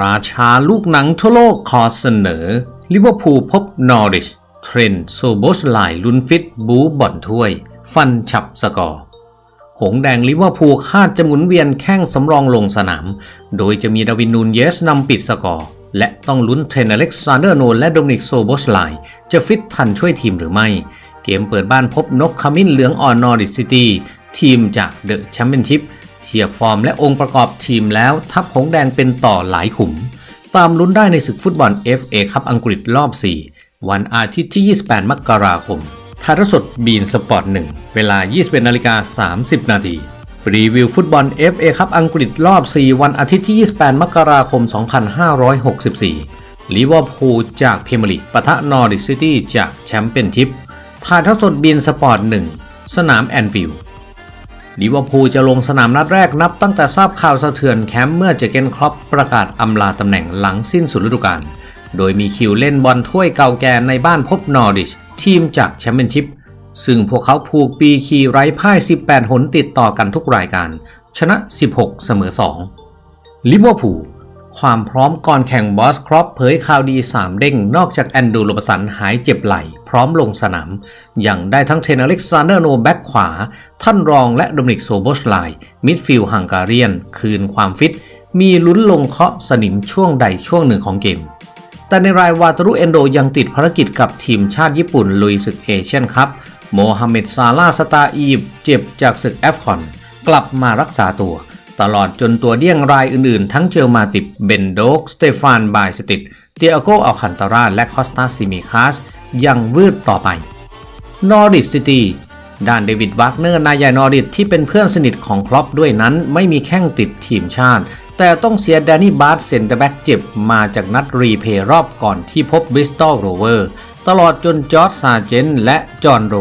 ราชาลูกหนังทั่วโลกขอเสนอ ลิเวอร์พูลพบนอริชเทรนโซโบสไลลุนฟิต บูบอลถ้วย ฟันฉับสกอร์ หงแดงลิเวอร์พูลคาดจะหมุนเวียนแข้งสำรองลงสนาม โดยจะมีดาวินนูนเยสนำปิดสกอร์ และต้องลุ้นเทรนอเล็กซานเดอร์โนและโดมินิกโซโบสไลจะฟิตทันช่วยทีมหรือไม่ เกมเปิดบ้านพบนกขมิ้นเหลืองออนนอริซิตี้ทีมจากเดอะแชมเปี้ยนชิพ เทียบฟอร์มและองค์ประกอบทีมแล้วทัพหงแดงเป็นต่อหลายขุม ตามลุ้นได้ในศึกฟุตบอล FA คัพอังกฤษรอบ 4 วันอาทิตย์ที่ 28 มกราคมถ่ายทอดสดบีนสปอร์ต 1 เวลา 21นาฬิกา30 นาทีรีวิวฟุตบอล FA คัพอังกฤษรอบ 4 วันอาทิตย์ที่ 28 มกราคม 2564 ลิเวอร์พูลจากพรีเมียร์ลีกปะทะนอริซิตี้จากแชมเปี้ยนชิพถ่ายทอดสดบีนสปอร์ต 1 สนามแอนฟิลด์ ลิเวอร์พูลจะลงสนามนัดแรกนับตั้งแต่ทราบข่าวสะเทือนแคมป์เมื่อเจเกนครอปประกาศอำลาตำแหน่งหลังสิ้นสุดฤดูกาล โดยมีคิวเล่นบอลถ้วยเก่าแก่ในบ้านพบนอริช ทีมจากแชมเปี้ยนชิพ ซึ่งพวกเขาผูกปีคีไร้พ่าย 18 หนติดต่อกันทุกรายการ ชนะ 16 เสมอ 2 ลิเวอร์พูล ความพร้อมก่อนแข่งบอสครอปเผยข่าวดี 3 เด้ง นอกจากแอนดูโรบสันหายเจ็บไหล่ พร้อมลงสนามย่างได้ทั้งเทนอเล็กซานเดอร์โนแบ็กขวา ท่านรองและโดมินิกโซโบชไลมิดฟิลฮังการีนคืนความฟิต มีลุ้นลงเคาะสนิมช่วงใดช่วงหนึ่งของเกม แต่ในรายวาตารุเอนโดยังติดภารกิจกับทีมชาติญี่ปุ่นลุยศึกเอเชียนคัพโมฮัมเหม็ดซาลาสตาอียิปต์เจ็บจากศึกแอฟคอนกลับมารักษาตัว ตลอดจนตัวเดี้ยงรายอื่นๆ ทั้งเจลมาติบเบนโดก สเตฟานบายสติดเตียโกอัลคันตาราและคอสตาซิมิคาสยังวืดต่อไปนอริสซิตี้ด้านเดวิดวักเนอร์นายใหญ่นอริสที่เป็นเพื่อนสนิทของครอปด้วยนั้นไม่มีแข้งติดทีมชาติ แต่ต้องเสียแดนนี่บาร์เซนเตอร์แบ็กเจ็บมาจากนัดรีเพย์รอบก่อนที่พบบริสตอลโรเวอร์ตลอดจนจอร์จซาเจนและจอห์นโร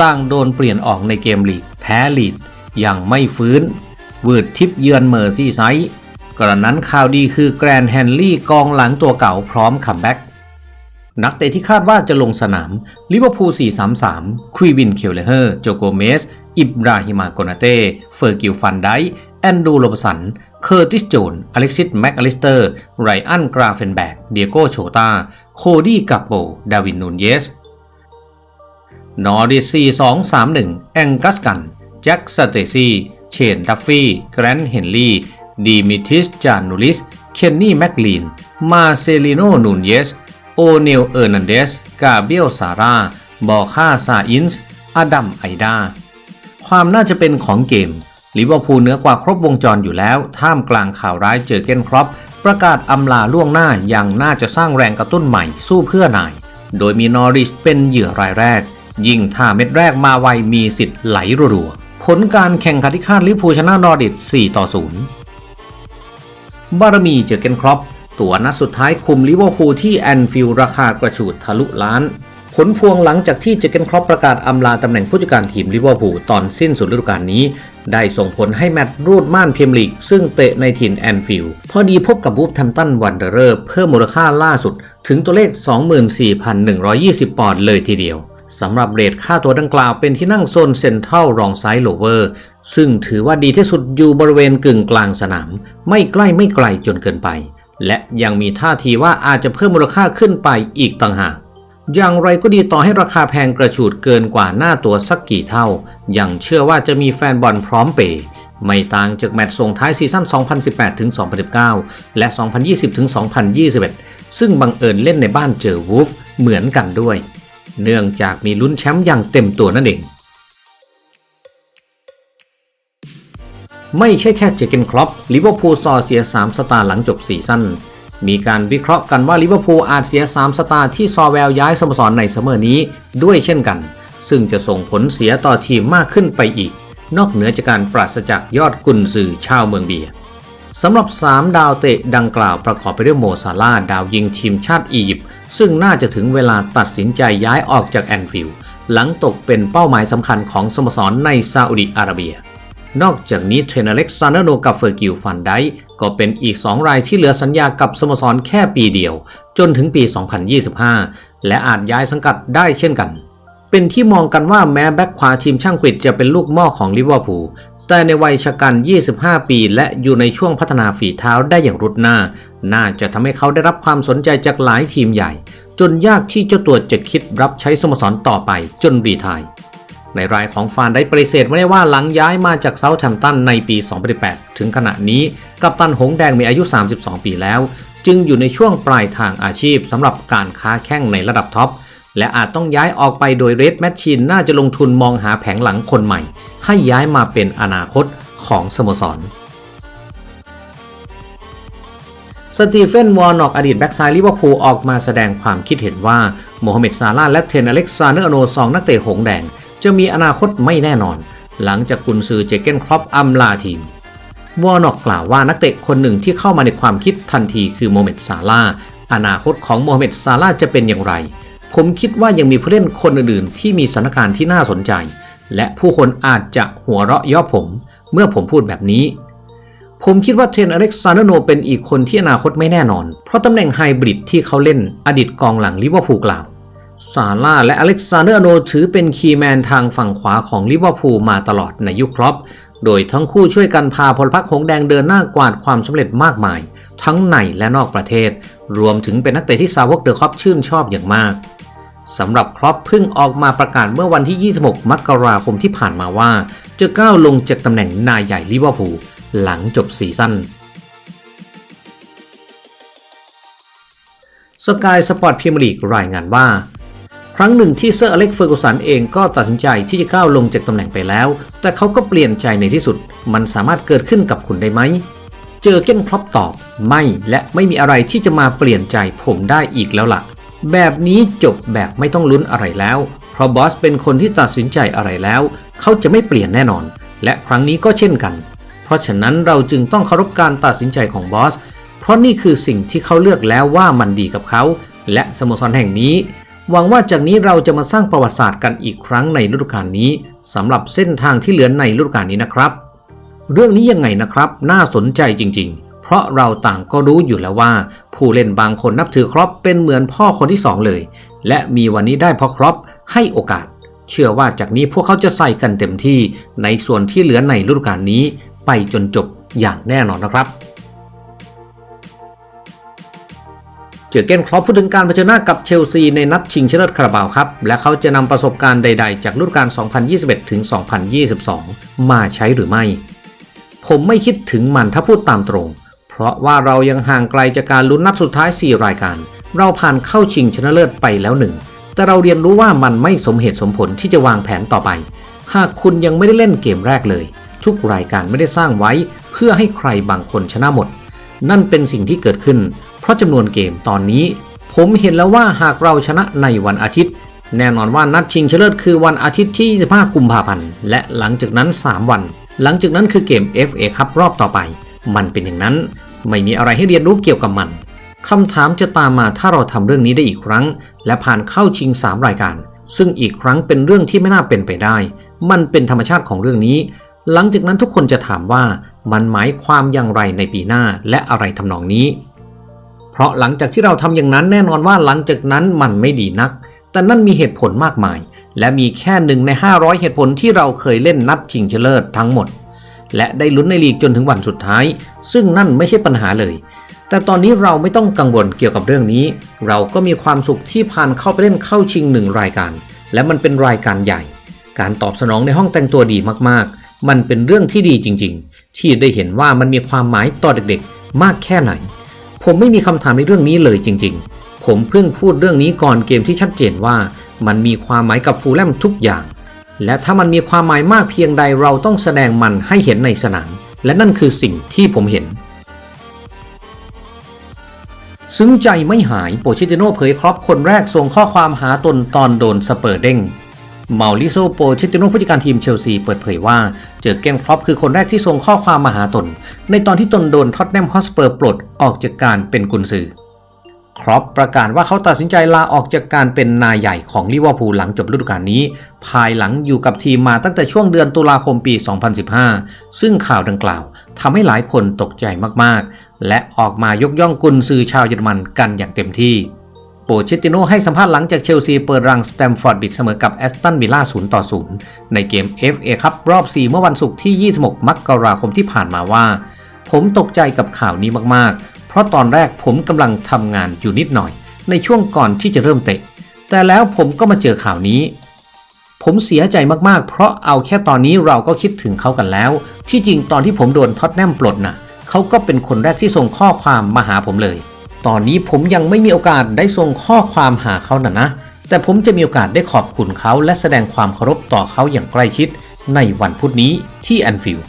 ต่างโดนเปลี่ยนออกในเกมลีกแพ้ลีดยังไม่ฟื้น วืดทิปเยือนเมอร์ซี่ไซด์กระนั้นข่าวดีคือแกรนแฮนลี่กองหลังตัวเก่าพร้อมคัมแบ็กนักเตะที่คาดว่าจะลงสนามลิเวอร์พูล 433 ควีวิน เคลเลเฮอร์ โจโกเมส อิบราฮิมาโกนาเต้ เฟอร์กิลฟันไดแอนดูโรบสัน เคอร์ติสโจน อเล็กซิส แม็กอลิสเตอร์ ไรอัน กราเฟนแบก เดียโกโชตา โคดี้ กักโบ ดาวิน นูนเยส นอริส 4231 แองกัสกัน แจ็ค สเตซี่ เชนดัฟฟี่แกรนท์เฮนลี่ดิมิทิสจานูลิส เคนนี่แมคลีน มาเซลิโนนูนเยส โอเนลเออร์นันเดส กาเบียลซาร่า บอค่าซาอินส์ อดัมไอดา ความน่าจะเป็นของเกมลิเวอร์พูลเหนือกว่าครบวงจรอยู่แล้ว ท่ามกลางข่าวร้ายเจอเกนครอปประกาศอำลาล่วงหน้ายังน่าจะสร้างแรงกระตุ้นใหม่สู้เพื่อนาย โดยมีนอริชเป็นเหยื่อรายแรก ยิ่งถ้าเม็ดแรกมาไวมีสิทธิ์ไหลรัวๆ ผลการแข่งขันที่คาดลิพูชนะนอริช4ต่อ 0 บารมีเจอเกนครอปตัวนัดสุดท้ายคุมลิเวอร์พูลที่แอนฟิลด์ราคากระฉูดทะลุล้าน ผลพวงหลังจากที่เจอเกนครอปประกาศอำลาตำแหน่งผู้จัดการทีมลิเวอร์พูลตอนสิ้นสุดฤดูกาลนี้ ได้ส่งผลให้แมตช์รูดม่านพรีเมียร์ลีก ซึ่งเตะในถิ่นแอนฟิลด์พอดีพบกับวูฟแฮมตันวันเดอร์เพิ่มมูลค่าล่าสุดถึงตัวเลข 24,120 ปอนด์เลยทีเดียว สำหรับเรทค่าตัวดังกล่าวเป็นที่นั่งโซนเซ็นทรัลรองซ้ายโลเวอร์ ซึ่งถือว่าดีที่สุดอยู่บริเวณกึ่งกลางสนาม ไม่ใกล้ไม่ไกลจนเกินไป และยังมีท่าทีว่าอาจจะเพิ่มมูลค่าขึ้นไปอีกต่างหากอย่างไรก็ดีต่อให้ราคาแพงกระฉูดเกินกว่าหน้าตัวสักกี่เท่า ยังเชื่อว่าจะมีแฟนบอลพร้อมเปย์ไม่ต่างจากแมตช์ส่งท้ายซีซั่น 2018-2019 และ 2020-2021 ซึ่งบังเอิญเล่นในบ้านเจอวูฟเหมือนกันด้วย เนื่องจากมีลุ้นแชมป์อย่างเต็มตัวนั่นเอง ไม่ใช่แค่เจเกนครอปลิเวอร์พูลซอเสีย 3 สตาร์หลังจบซีซั่นมีการวิเคราะห์กันว่าลิเวอร์พูลอาจเสีย 3 สตาร์ที่ซอแวลย้ายสโมสรในเสมอนี้ด้วยเช่นกัน ซึ่งจะส่งผลเสียต่อทีมมากขึ้นไปอีก นอกเหนือจากการปราศจากยอดกุนซือชาวเมืองเบียสำหรับ 3 ดาวเตะดังกล่าวประกอบไปด้วยโมซาลาดาวยิงทีมชาติอียิปต์ ซึ่งน่าจะถึงเวลาตัดสินใจย้ายออกจากแอนฟิลด์หลังตกเป็นเป้าหมายสำคัญของสโมสรในซาอุดิอาระเบีย นอกจากนี้เทรนเล็กซานอโนกับเฟอร์กิลฟันไดก็เป็นอีก 2 รายที่เหลือสัญญากับสโมสรแค่ปีเดียว จนถึงปี 2025 และอาจย้ายสังกัดได้เช่นกัน เป็นที่มองกันว่าแม้แบ็คขวาทีมช่างกฤษจะเป็นลูกม้อของลิเวอร์พูล แต่ในวัยชะกัน 25 ปี และอยู่ในช่วงพัฒนาฝีเท้าได้อย่างรุดหน้า น่าจะทำให้เขาได้รับความสนใจจากหลายทีมใหญ่ จนยากที่เจ้าตัวจะคิดรับใช้สโมสรต่อไปจนรีทาย ในรายของฟานได้ปฏิเสธไม่ได้ว่าหลังย้ายมาจากเซาท์แฮมป์ตันในปี 2008ถึงขณะนี้กัปตันหงแดงมีอายุ 32 ปีแล้ว จึงอยู่ในช่วงปลายทางอาชีพสำหรับการค้าแข่งในระดับท็อป และอาจต้องย้ายออกไปโดยเรดแมชชีนน่าจะลงทุนมองหาแผงหลังคนใหม่ ให้ย้ายมาเป็นอนาคตของสโมสรสตีเฟนวอร์นอกอดีตแบ็กซ้ายลิเวอร์พูลออกมาแสดงความคิดเห็นว่าโมฮัมเหม็ดซาลาห์และเทนอเล็กซานเดอร์โนสองนักเตะหงแดง จะมีอนาคตไม่แน่นอน หลังจากกุนซือเจเกนครอปอัมลาทีมวอร์นอกกล่าวว่านักเตะคนหนึ่งที่เข้ามาในความคิดทันทีคือโมฮัมเหม็ดซาลาห์อนาคตของโมฮัมเหม็ดซาลาห์จะเป็นอย่างไร ผมคิดว่ายังมีผู้เล่นคนอื่นๆ ที่มีสถานการณ์ที่น่าสนใจ และผู้คนอาจจะหัวเราะย่อผม เมื่อผมพูดแบบนี้ ผมคิดว่าเทรนอเล็กซานเดอร์โนเป็นอีกคนที่อนาคตไม่แน่นอน เพราะตำแหน่งไฮบริดที่เขาเล่นอดีตกองหลังลิเวอร์พูลกล่าวซาร่าและอเล็กซานเดอร์โนถือเป็นคีย์แมนทางฝั่งขวาของลิเวอร์พูลมาตลอดในยุคครอปโดยทั้งคู่ช่วยกันพาพลพรรคหงแดงเดินหน้ากวาดความสำเร็จมากมาย ทั้งในและนอกประเทศ รวมถึงเป็นนักเตะที่สาวกเดอะครอปชื่นชอบอย่างมาก สำหรับครอปเพิ่งออกมาประกาศเมื่อวันที่ 26 มกราคมที่ผ่านมาว่า จะก้าวลงจากตำแหน่งนายใหญ่ลิเวอร์พูลหลังจบซีซั่นสกายสปอร์ตพรีเมียร์ลีกรายงานว่า ครั้งหนึ่งที่เซอร์อเล็กเฟอร์กูสันเองก็ตัดสินใจที่จะก้าวลงจากตำแหน่งไปแล้ว แต่เขาก็เปลี่ยนใจในที่สุด มันสามารถเกิดขึ้นกับคุณได้ไหม เจอเก้นครอปตอบ ไม่และไม่มีอะไรที่จะมาเปลี่ยนใจผมได้อีกแล้วล่ะ แบบนี้จบแบบไม่ต้องลุ้นอะไรแล้ว เพราะบอสเป็นคนที่ตัดสินใจอะไรแล้ว เขาจะไม่เปลี่ยนแน่นอน และครั้งนี้ก็เช่นกัน เพราะฉะนั้นเราจึงต้องเคารพการตัดสินใจของบอส เพราะนี่คือสิ่งที่เขาเลือกแล้วว่ามันดีกับเขา และสโมสรแห่งนี้หวังว่าจากนี้เราจะมาสร้างประวัติศาสตร์กันอีกครั้งในฤดูกาลนี้สำหรับเส้นทางที่เหลือในฤดูกาลนี้นะครับ เรื่องนี้ยังไงนะครับ น่าสนใจจริง ๆ เพราะเราต่างก็รู้อยู่แล้วว่า ผู้เล่นบางคนนับถือครอปเป็นเหมือนพ่อคนที่สองเลย และมีวันนี้ได้เพราะครอปให้โอกาส เชื่อว่าจากนี้พวกเขาจะใส่กันเต็มที่ในส่วนที่เหลือในฤดูกาลนี้ ไปจนจบอย่างแน่นอนนะครับเจอเกนครอปพูดถึงการเผชิญหน้ากับเชลซีในนัดชิงชนะเลิศคาราบาวครับ และเขาจะนำประสบการณ์ใดๆ จากฤดูกาล 2021 ถึง 2022 มาใช้หรือไม่ ผมไม่คิดถึงมันถ้าพูดตามตรง ราะว่าเรายังห่างไกลจากการลุ้นนัดสุดท้าย 4 รายการ เราผ่านเข้าชิงชนะเลิศไปแล้วหนึ่ง แต่เราเรียนรู้ว่ามันไม่สมเหตุสมผลที่จะวางแผนต่อไป หากคุณยังไม่ได้เล่นเกมแรกเลย ทุกรายการไม่ได้สร้างไว้ เพื่อให้ใครบางคนชนะหมด นั่นเป็นสิ่งที่เกิดขึ้น เพราะจำนวนเกมตอนนี้ ผมเห็นแล้วว่าหากเราชนะในวันอาทิตย์ แน่นอนว่านัดชิงชนะเลิศคือวันอาทิตย์ที่ 25 กุมภาพันธ์ และหลังจากนั้น 3 วัน หลังจากนั้นคือเกม FA ครับรอบต่อไป มันเป็นอย่างนั้น ไม่มีอะไรให้เรียนรู้เกี่ยวกับมันคำถามจะตามมาถ้าเราทำเรื่องนี้ได้อีกครั้ง และผ่านเข้าชิง 3 รายการ ซึ่งอีกครั้งเป็นเรื่องที่ไม่น่าเป็นไปได้ มันเป็นธรรมชาติของเรื่องนี้ หลังจากนั้นทุกคนจะถามว่ามันหมายความอย่างไรในปีหน้าและอะไรทำนองนี้ เพราะหลังจากที่เราทำอย่างนั้นแน่นอนว่าหลังจากนั้นมันไม่ดีนัก แต่นั่นมีเหตุผลมากมาย และมีแค่หนึ่งใน 500 เหตุผลที่เราเคยเล่นนัดชิงชนะเลิศทั้งหมด และได้ลุ้นในลีกจนถึงวันสุดท้าย ซึ่งนั่นไม่ใช่ปัญหาเลย แต่ตอนนี้เราไม่ต้องกังวลเกี่ยวกับเรื่องนี้ เราก็มีความสุขที่ผ่านเข้าไปเล่นเข้าชิงหนึ่งรายการ และมันเป็นรายการใหญ่ การตอบสนองในห้องแต่งตัวดีมากๆ มันเป็นเรื่องที่ดีจริง ๆ ที่ได้เห็นว่ามันมีความหมายต่อเด็กๆ มากแค่ไหน ผมไม่มีคำถามในเรื่องนี้เลยจริง ๆ ผมเพิ่งพูดเรื่องนี้ก่อนเกมที่ชัดเจนว่า มันมีความหมายกับฟูลแลมทุกอย่าง และถ้ามันมีความหมายมากเพียงใดเราต้องแสดงมันให้เห็นในสนาม และนั่นคือสิ่งที่ผมเห็น ซึ้งใจไม่หายโปเชติโนเผยครอปคนแรกส่งข้อความหาตนตอนโดนสเปอร์เด้งเมาลิโซโปเชติโนผู้จัดการทีมเชลซีเปิดเผยว่า เจอเกนครอปคือคนแรกที่ส่งข้อความมาหาตน ในตอนที่ตนโดนท็อตแนมฮอสเปอร์ปลดออกจากการเป็นกุนซือ ครอปประกาศว่าเขาตัดสินใจลาออกจากการเป็นนายใหญ่ของลิเวอร์พูลหลังจบฤดูกาลนี้ ภายหลังอยู่กับทีมมาตั้งแต่ช่วงเดือนตุลาคมปี 2015 ซึ่งข่าวดังกล่าวทำให้หลายคนตกใจมากๆ และออกมายกย่องกุนซือชาวเยอรมันกันอย่างเต็มที่ โปเชตติโนให้สัมภาษณ์หลังจากเชลซีเปิดรังสแตมฟอร์ดบิดเสมอกับแอสตันวิลล่า0ต่อ0ในเกม FA ครับรอบ 4 เมื่อวันศุกร์ที่ 26 มกราคมที่ผ่านมาว่า ผมตกใจกับข่าวนี้มากๆ เพราะตอนแรกผมกำลังทำงานอยู่นิดหน่อย ในช่วงก่อนที่จะเริ่มเตะ แต่แล้วผมก็มาเจอข่าวนี้ ผมเสียใจมากๆ เพราะเอาแค่ตอนนี้เราก็คิดถึงเขากันแล้ว ที่จริงตอนที่ผมโดนท็อตแนมปลดน่ะเขาก็เป็นคนแรกที่ส่งข้อความมาหาผมเลย ตอนนี้ผมยังไม่มีโอกาสได้ส่งข้อความหาเขาน่ะนะ แต่ผมจะมีโอกาสได้ขอบคุณเขาและแสดงความเคารพต่อเขาอย่างใกล้ชิดในวันพุธนี้ที่แอนฟิลด์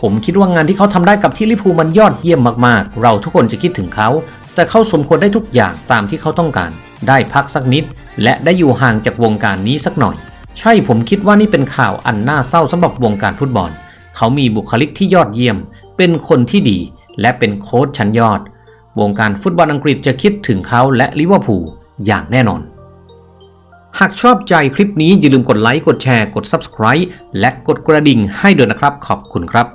ผมคิดว่างานที่เขาทำได้กับที่ลิพูมันยอดเยี่ยมมากๆ เราทุกคนจะคิดถึงเขา แต่เขาสมควรได้ทุกอย่างตามที่เขาต้องการ ได้พักสักนิด และได้อยู่ห่างจากวงการนี้สักหน่อย ใช่ผมคิดว่านี่เป็นข่าวอันน่าเศร้าสำหรับวงการฟุตบอล เขามีบุคลิกที่ยอดเยี่ยม เป็นคนที่ดี และเป็นโค้ชชั้นยอด วงการฟุตบอลอังกฤษจะคิดถึงเขาและลิเวอร์พูลอย่างแน่นอนหากชอบใจคลิปนี้อย่าลืมกดไลค์ กดแชร์ กด Subscribe และกดกระดิ่งให้ด้วยนะครับ ขอบคุณครับ